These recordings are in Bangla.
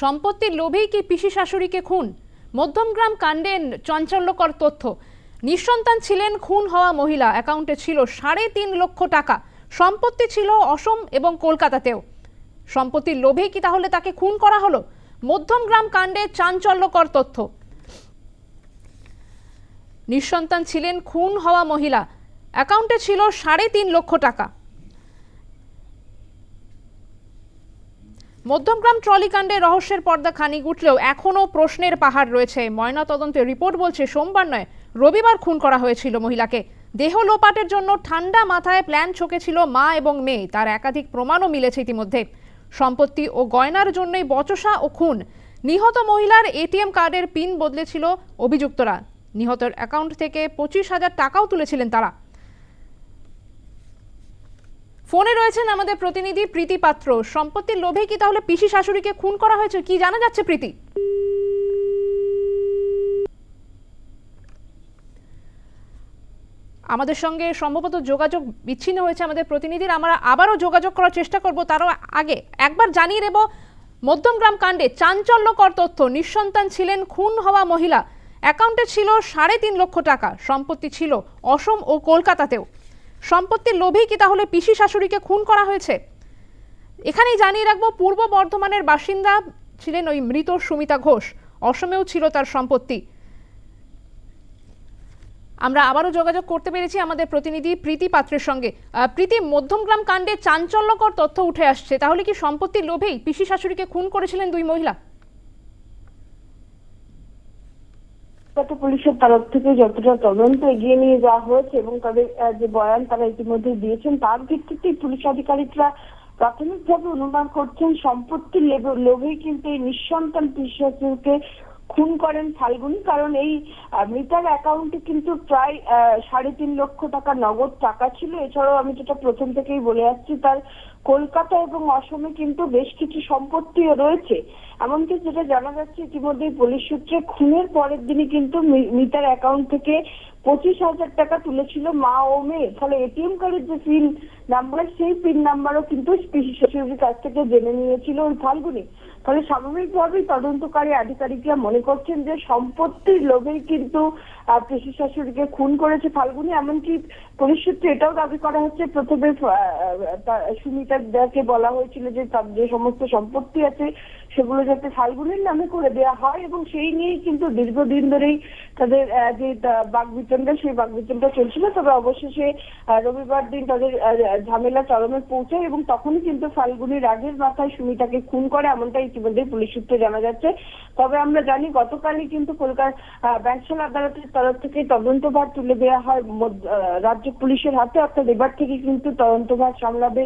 সম্পত্তির লোভেই কি পিসি শাশুড়িকে খুন? মধ্যমগ্রাম কাণ্ডে চঞ্চল্যকর তথ্য। নিঃসন্তান ছিলেন খুন হওয়া মহিলা। অ্যাকাউন্টে ছিল সাড়ে তিন লক্ষ টাকা। সম্পত্তি ছিল অসম এবং কলকাতাতেও। সম্পত্তির লোভেই কি তাহলে তাকে খুন করা হলো? মধ্যমগ্রাম কাণ্ডে চাঞ্চল্যকর তথ্য। নিঃসন্তান ছিলেন খুন হওয়া মহিলা। অ্যাকাউন্টে ছিল সাড়ে তিন লক্ষ টাকা। মধ্যমগ্রাম ট্রলিকাণ্ডে রহস্যের পর্দা খানিক উঠলেও এখনও প্রশ্নের পাহাড় রয়েছে। ময়নাতদন্তের রিপোর্ট বলছে, সোমবার নয়, রবিবার খুন করা হয়েছিল মহিলাকে। দেহ লোপাটের জন্য ঠান্ডা মাথায় প্ল্যান ছকেছিল মা এবং মেয়ে। তার একাধিক প্রমাণও মিলেছে ইতিমধ্যে। সম্পত্তি ও গয়নার জন্যই বচসা ও খুন। নিহত মহিলার এটিএম কার্ডের পিন বদলেছিল অভিযুক্তরা। নিহতের অ্যাকাউন্ট থেকে পঁচিশ হাজার টাকাও তুলেছিলেন তারা। ফোনে রয়েছেন আমাদের প্রতিনিধি প্রীতি পাত্র। সম্পত্তির লোভে কি তাহলে পিসি শাশুড়িকে খুন করা হয়েছে? কি জানা যাচ্ছে প্রীতি? আমাদের সঙ্গে সম্ভবত যোগাযোগ বিচ্ছিন্ন হয়েছে আমাদের প্রতিনিধির। আমরা আবারও যোগাযোগ করার চেষ্টা করব তারও আগে। একবার জানিয়ে দেব মধ্যমগ্রাম কাণ্ডে চাঞ্চল্যকর তথ্য। নিঃসন্তান ছিলেন খুন হওয়া মহিলা। অ্যাকাউন্টে ছিল সাড়ে তিন লক্ষ টাকা। সম্পত্তি ছিল অসম ও কলকাতাতেও। সম্পত্তির লোভেই কি তাহলে পিসি শাশুড়িকে খুন করা হয়েছে? এখানেই জানিয়ে রাখব, পূর্ব বর্ধমানের বাসিন্দা ছিলেন ওই মৃত সুমিতা ঘোষ। অসমেও ছিল তার সম্পত্তি। আমরা আবারও যোগাযোগ করতে পেরেছি আমাদের প্রতিনিধি প্রীতি পাত্রের সঙ্গে। প্রীতি, মধ্যমগ্রাম কাণ্ডে চাঞ্চল্যকর তথ্য উঠে আসছে। তাহলে কি সম্পত্তির লোভেই পিসি শাশুড়িকে খুন করেছিলেন দুই মহিলা? কলকাতা পুলিশের তরফ থেকে যতটা তদন্ত এগিয়ে নিয়ে যাওয়া হয়েছে এবং তাদের যে বয়ান তারা ইতিমধ্যে দিয়েছেন, তার ভিত্তিতে পুলিশ আধিকারিকরা প্রাথমিকভাবে অনুমান করছেন, সম্পত্তির লোভে কিন্তু এই নিঃসন্তান পিসাকে খুন করেন ফাল্গুনি, কারণ এই মৃতার অ্যাকাউন্টে কিন্তু প্রায় সাড়ে তিন লক্ষ টাকা নগদ টাকা ছিল। এছাড়াও আমি যেটা প্রথম থেকেই বলে আসছি, তার কলকাতা এবং অসমে কিন্তু বেশ কিছু সম্পত্তিও রয়েছে। এমনকি যেটা জানা যাচ্ছে ইতিমধ্যে পুলিশ সূত্রে খুনের পরের দিনই কিন্তু মিতার অ্যাকাউন্ট থেকে পঁচিশ হাজার টাকা তুলেছিল মা ও মেয়ে। ফলে এটিএম কার্ডের যে পিন নাম্বার সেই পিন নাম্বারও কিন্তু শ্বশুরের কাছ থেকে জেনে নিয়েছিল ওই ফাল্গুনি। ফলে স্বাভাবিকভাবেই তদন্তকারী আধিকারিকরা মনে করছেন যে সম্পত্তির লোভেই কিন্তু পিসি শাশুড়িকে খুন করেছে ফাল্গুনি। এমনকি পুলিশ সূত্রে এটাও দাবি করা হচ্ছে, প্রথমে সুমিতাকে বলা হয়েছিল যে তার যে সমস্ত সম্পত্তি আছে, সেগুলো যাতে ফাল্গুনের নামে করে দেওয়া হয় এবং সেই নিয়েই কিন্তু দীর্ঘদিন ধরেই তাদের যে বাগবিতনটা সেই বাগবিতনটা চলছিল, তবে অবশেষে রবিবার দিন তাদের ঝামেলা চরমে পৌঁছায় এবং তখনই কিন্তু ফাল্গুনি রাগের মাথায় সুমিতাকে খুন করে এমনটা ইতিমধ্যে পুলিশ সূত্রে জানা যাচ্ছে। তবে আমরা জানি গতকালই কিন্তু কলকাতা ব্যাংশাল আদালতের তরফ থেকে তদন্তভার তুলে দেওয়া হয় রাজ্য পুলিশের হাতে। অর্থাৎ এবার থেকে কিন্তু তদন্তভার সামলাবে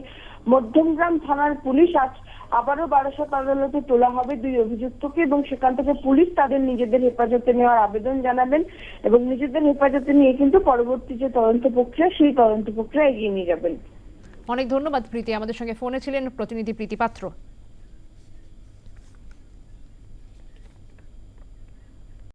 মধ্যমগ্রাম থানার পুলিশ আজ আবারও বারাসাত আদালতে তোলা হবে দুই অভিযুক্তকে এবং সেখান থেকে পুলিশ তাদের নিজেদের হেফাজতে নেওয়ার আবেদন জানাবেন এবং নিজেদের হেফাজতে নিয়ে কিন্তু পরবর্তী যে তদন্ত প্রক্রিয়া, সেই তদন্ত প্রক্রিয়া এগিয়ে নিয়ে যাবেন। অনেক ধন্যবাদ, প্রীতি। আমাদের সঙ্গে ফোনে ছিলেন প্রতিনিধি প্রীতি পাত্র।